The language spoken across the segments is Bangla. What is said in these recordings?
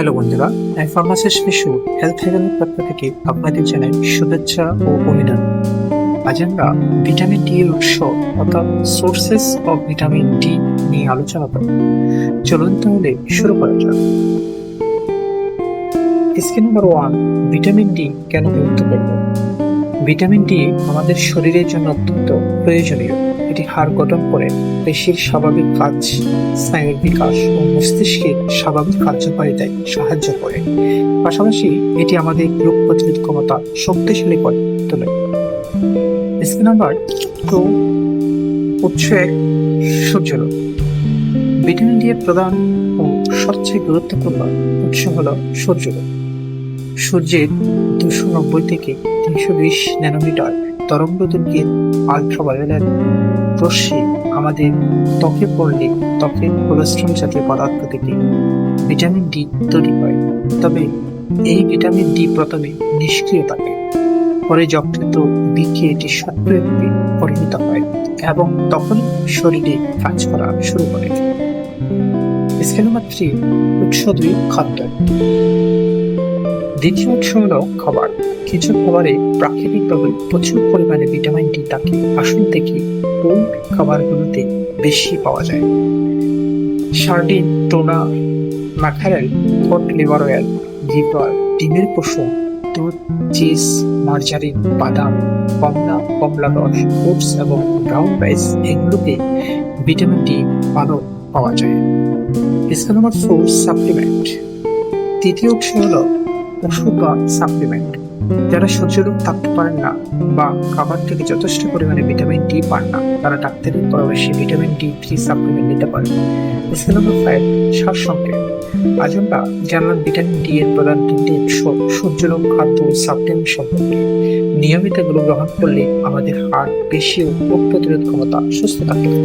হ্যালো বন্ধুরা ফার্মাসিস বিশু হেলথ হেভেনের পক্ষ থেকে আপনাদের জানাই শুভেচ্ছা ও অভিনন্দন। আজ আমরা ভিটামিন ডি এর উৎস অর্থাৎ সোর্সেস অফ ভিটামিন ডি নিয়ে আলোচনা করব। চলুন তাহলে শুরু করা যাক। Skin number one vitamin D কেন গুরুত্বপূর্ণ? ভিটামিন ডি আমাদের শরীরের জন্য অত্যন্ত প্রয়োজনীয়। এটি হাড় গঠন করে পেশির স্বাভাবিক কাজ, স্নায়ুর বিকাশ ও মস্তিষ্কের স্বাভাবিক কার্যকারিতায় সাহায্য করে। পাশাপাশি এটি আমাদের রোগ প্রতিরোধ ক্ষমতা শক্তিশালী করে তোলে। স্কিন নাম্বার টু উৎস এক সূর্যালোক ভিটামিন ডি এর প্রধান ও সবচেয়ে গুরুত্বপূর্ণ উৎস হল সূর্যালোক সূর্যের দুশো নব্বই থেকে তিনশো বিশ ন্যানোমিটার তরঙ্গ দৈর্ঘ্যের আলট্রাভায়োলেট রশ্মি আমাদের ত্বকে পড়লে ত্বকের কোলেস্ট্রল জাতীয় পদার্থ থেকে ভিটামিন ডি তৈরি হয়। তবে এই ভিটামিন ডি প্রথমে নিষ্ক্রিয় থাকে, পরে যকৃত বিকে এটি সক্রিয় রূপে পরিণত হয় এবং তখন শরীরে কাজ করা শুরু করে। স্কেল নাম্বার থ্রি উৎস দুই খাদ্য দ্বিতীয় উৎস হল খাবার। কিছু খাবারে প্রাকৃতিকভাবে প্রচুর পরিমাণে ভিটামিন ডি থাকে। আসল থেকে কোন খাবারগুলোতে বেশি পাওয়া যায়? Sardine, tuna, mackerel cod liver oil liver ডিমের কুসুম দুধ, চিজ, মার্জারিন, বাদাম, কমলা কমলা রস ওটস এবং ব্রাউন রাইস এগুলোতে ভিটামিন ডি ভালো পাওয়া যায়। স্কেল নম্বর সাপ্লিমেন্ট তৃতীয় উৎস হলো ওষুধ বা সাপ্লিমেন্ট যারা সহ্যরোগ থাকতে পারেন না বা খাবার থেকে যথেষ্ট পরিমাণে ভিটামিন ডি পান না, তারা ডাক্তারের পরামর্শে ভিটামিন ডি থ্রি সাপ্লিমেন্ট নিতে পারেন। স্কেল নম্বর ফাইভ সারসংক্ষেপ। আজ আমরা জানলাম ভিটামিন ডি এর প্রধান তিনটি উৎস, সূর্যলোক, খাদ্য সাপ্লিমেন্ট সম্পর্কে। নিয়মিত এগুলো গ্রহণ করলে আমাদের হাড়, পেশি ও রোগ প্রতিরোধ ক্ষমতা সুস্থ থাকবে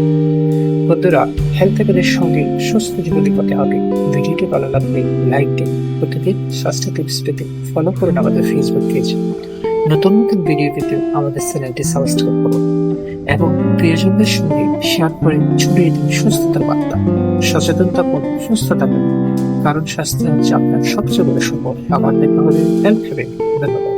বন্ধুরা হেলথ এর সঙ্গে সুস্থ জীবন করতে হবে। ভিডিওটি ভালো লাগলে লাইক দিন। প্রতিদিন স্বাস্থ্য টিপস পেতে ফলো করুন আমাদের ফেসবুক পেজ। নতুন নতুন ভিডিও পেতে আমাদের চ্যানেলটি সাবস্ক্রাইব করুন এবং প্রিয়জনদের সঙ্গে শেয়ার করে ছড়িয়ে দিন সুস্থতার বার্তা। সচেতন থাকুন, সুস্থ থাকুন। কারণ স্বাস্থ্য হচ্ছে আপনার সবচেয়ে বড় সম্পদ। আমার দেখা হলে হেল্প ধন্যবাদ।